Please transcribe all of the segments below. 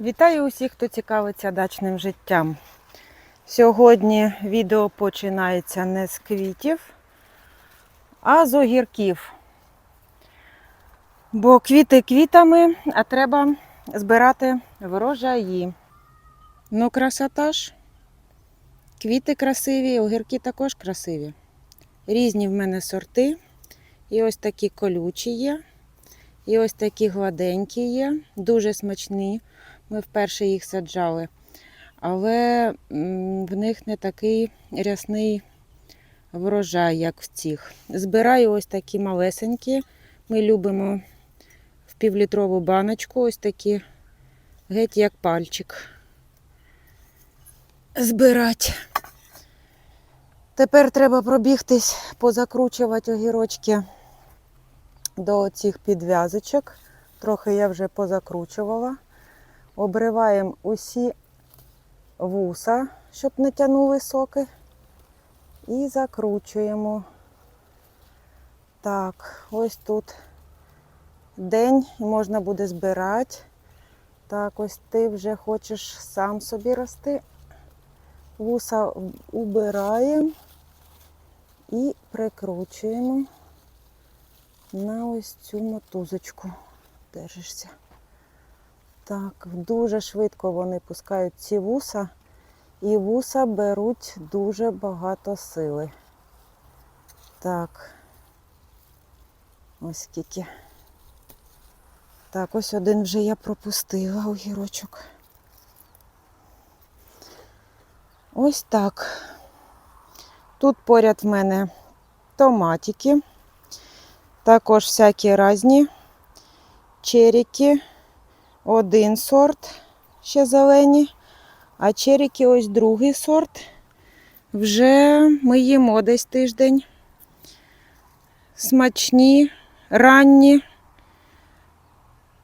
Вітаю усіх, хто цікавиться дачним життям. Сьогодні відео починається не з квітів, а з огірків. Бо квіти квітами, а треба збирати врожаї. Ну, красота ж. Квіти красиві, огірки також красиві. Різні в мене сорти. І ось такі колючі є, і ось такі гладенькі є, дуже смачні. Ми вперше їх саджали. Але в них не такий рясний врожай, як в цих. Збираю ось такі малесенькі. Ми любимо в півлітрову баночку, ось такі геть як пальчик. Збирати. Тепер треба пробігтись, позакручувати огірочки до цих підв'язочок. Трохи я вже позакручувала. Обриваємо усі вуса, щоб не тягнули соки. І закручуємо. Так, ось тут день можна буде збирати. Так, ось ти вже хочеш сам собі рости. Вуса убираємо і прикручуємо на ось цю мотузочку. Держишся. Так, дуже швидко вони пускають ці вуса, і вуса беруть дуже багато сили. Так. Ось скільки. Так, ось один вже я пропустила огірочок. Ось так. Тут поряд в мене томатики, також всякі різні черіки. Один сорт ще зелені, а черіки ось другий сорт. Вже ми їмо десь тиждень. Смачні, ранні.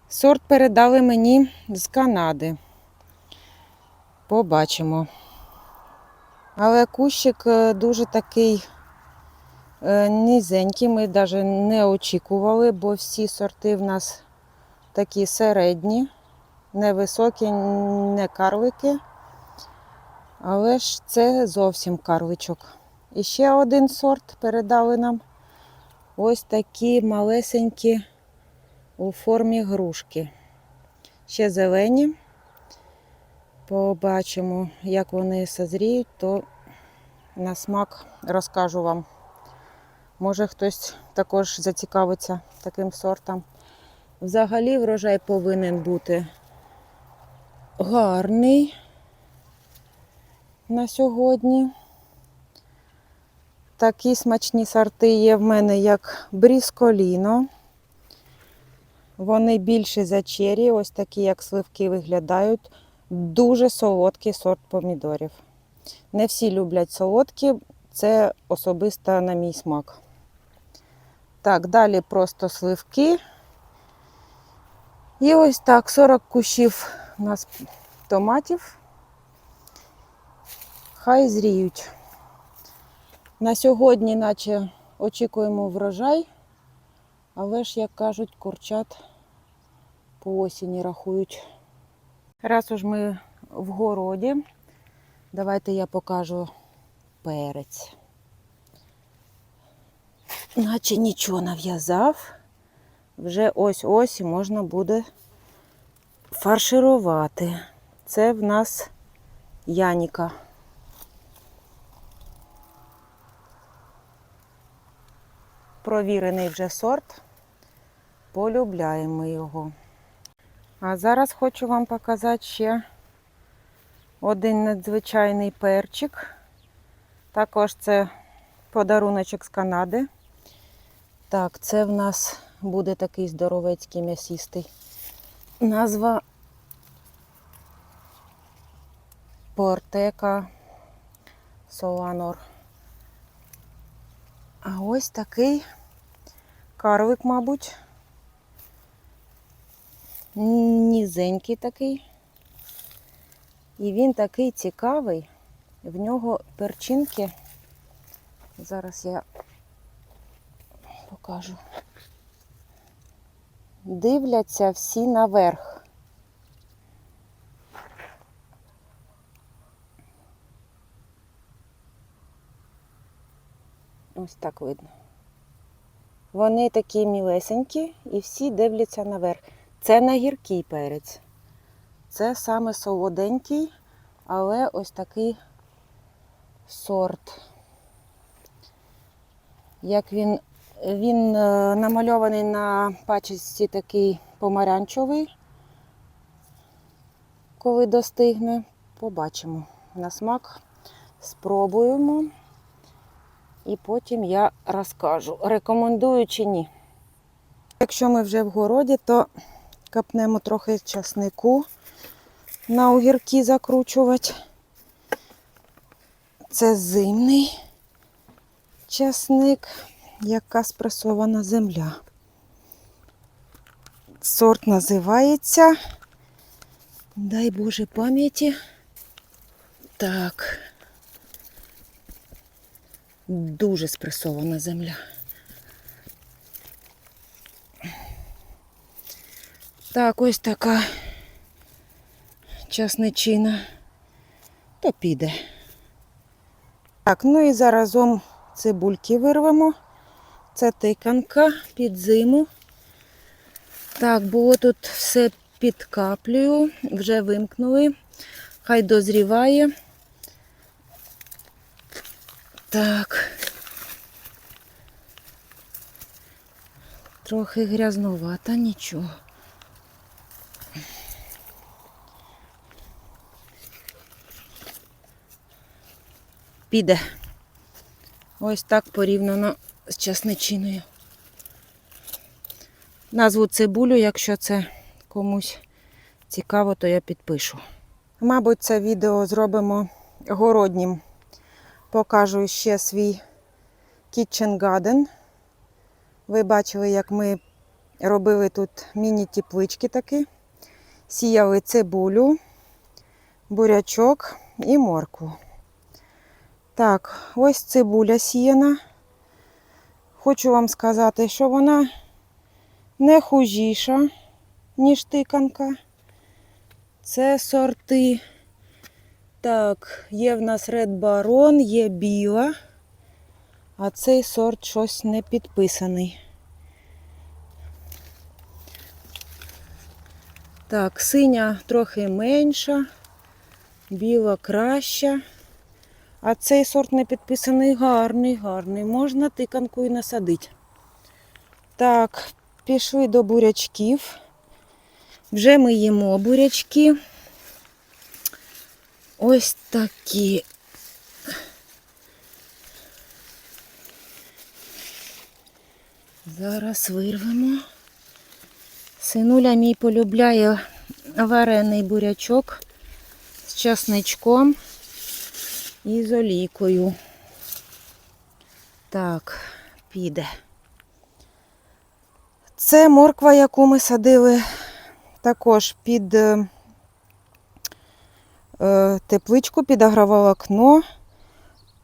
Сорт передали мені з Канади. Побачимо. Але кущик е, дуже такий е, низенький, ми навіть не очікували, бо всі сорти в нас такі середні, не високі, не карлики. Але ж це зовсім карличок. І ще один сорт передали нам. Ось такі малесенькі у формі грушки. Ще зелені. Побачимо, як вони созріють, то на смак розкажу вам. Може хтось також зацікавиться таким сортом. Взагалі врожай повинен бути гарний на сьогодні. Такі смачні сорти є в мене, як брісколіно. Вони більші за чері, ось такі, як сливки виглядають. Дуже солодкий сорт помідорів. Не всі люблять солодкі, це особисто на мій смак. Так, далі просто сливки. І ось так, 40 кущів у нас томатів. Хай зріють. На сьогодні, наче очікуємо врожай, але ж, як кажуть, курчат по осені рахують. Раз уж ми в городі, давайте я покажу перець. Наче нічого нав'язав. Вже ось-ось можна буде фарширувати. Це в нас Яніка. Провірений вже сорт. Полюбляємо його. А зараз хочу вам показати ще один надзвичайний перчик. Також це подаруночок з Канади. Так, це в нас буде такий здоровецький м'ясістий. Назва Портека Соланор. А ось такий карлик, мабуть. Нізенький такий. І він такий цікавий. В нього перчинки. Зараз я покажу дивляться всі наверх. Ось так видно. Вони такі мілесенькі і всі дивляться наверх. Це не гіркий перець. Це саме солоденький, але ось такий сорт. Як він він е, намальований на пачечці такий помаранчевий. Коли достигне, побачимо. На смак спробуємо. І потім я розкажу, рекомендую чи ні. Якщо ми вже в городі, то капнемо трохи часнику на огірки закручувати. Це зимний часник, яка спресована земля. Сорт називається. Дай Боже пам'яті. Так. Дуже спресована земля. Так, ось така часничина. То піде. Так, ну і заразом цибульки вирвемо. Це тиканка під зиму. Так, було тут все під каплею, вже вимкнули. Хай дозріває. Так. Трохи грязновата, нічого. Піде. Ось так порівняно з часничиною. Назву цибулю, якщо це комусь цікаво, то я підпишу. Мабуть, це відео зробимо городнім покажу ще свій kitchen garden. Ви бачили, як ми робили тут міні-теплички такі. Сіяли цибулю, бурячок і моркву. Так, ось цибуля сіяна. Хочу вам сказати, що вона не хужіша, ніж тиканка. Це сорти. Так, є в нас Red Baron, є біла, а цей сорт щось не підписаний. Так, синя трохи менша, біла краща. А цей сорт не підписаний гарний, гарний. Можна тиканку і насадити. Так, пішли до бурячків. Вже ми їмо бурячки. Ось такі. Зараз вирвемо. Синуля мій полюбляє варений бурячок з часничком і з олійкою. Так, піде. Це морква, яку ми садили також під е, е, тепличку під агроволокно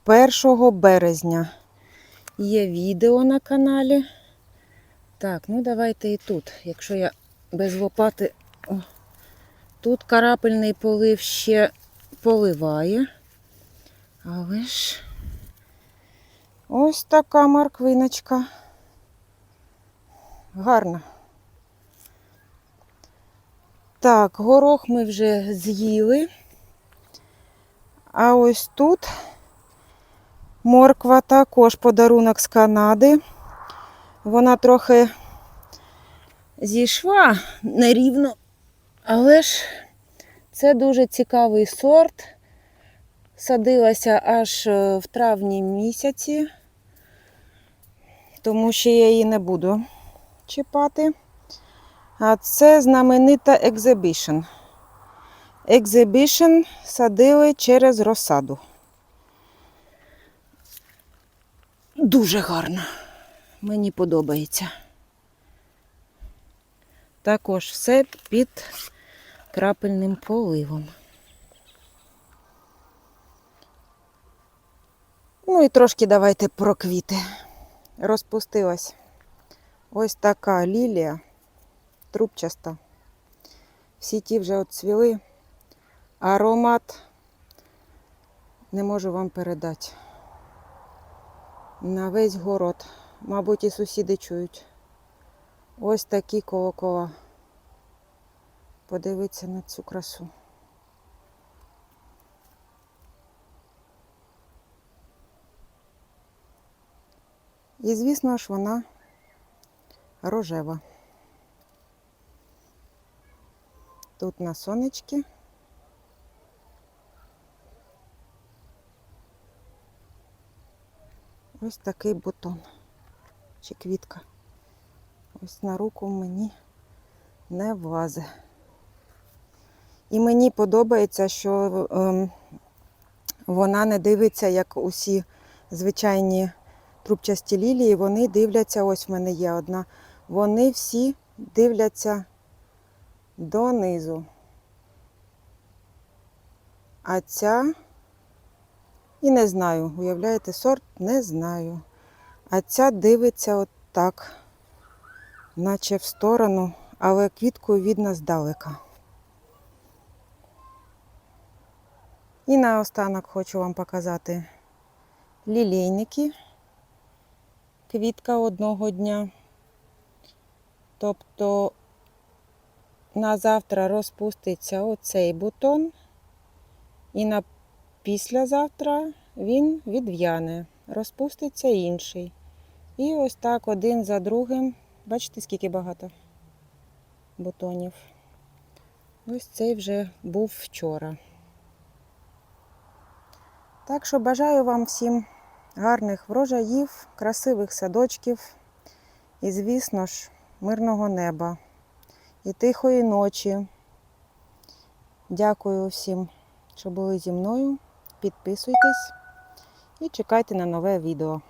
1 березня. Є відео на каналі. Так, ну давайте і тут. Якщо я без лопати. О, тут карапельний полив ще поливає. Але ж ось така морквиночка. Гарна. Так, горох ми вже з'їли. А ось тут морква також подарунок з Канади. Вона трохи зійшла нерівно, але ж це дуже цікавий сорт. Садилася аж е, в травні місяці, тому що я її не буду чіпати. А це знаменита Exhibition. Exhibition садили через розсаду. Дуже гарно. Мені подобається. Також все під крапельним поливом. Ну і трошки давайте про квіти. Розпустилась ось така лілія трубчаста. Всі ті вже отцвіли. Аромат не можу вам передати. на весь город. Мабуть, і сусіди чують. Ось такі колокола. Подивіться на цю красу. І, звісно ж, вона рожева. Тут на сонечки. Ось такий бутон чи квітка. Ось на руку мені не влазе. І мені подобається, що ем, вона не дивиться, як усі звичайні трубчасті лілії, вони дивляться, ось в мене є одна. Вони всі дивляться донизу. А ця, і не знаю, уявляєте, сорт не знаю. А ця дивиться отак, наче в сторону, але квіткою видно здалека. І наостанок хочу вам показати лілейники. Квітка одного дня. Тобто на завтра розпуститься оцей бутон, і на післязавтра він відв'яне, розпуститься інший. І ось так один за другим. Бачите, скільки багато бутонів. Ось цей вже був вчора. Так що бажаю вам всім гарних врожаїв, красивих садочків і, звісно ж, мирного неба і тихої ночі. Дякую всім, що були зі мною. Підписуйтесь і чекайте на нове відео.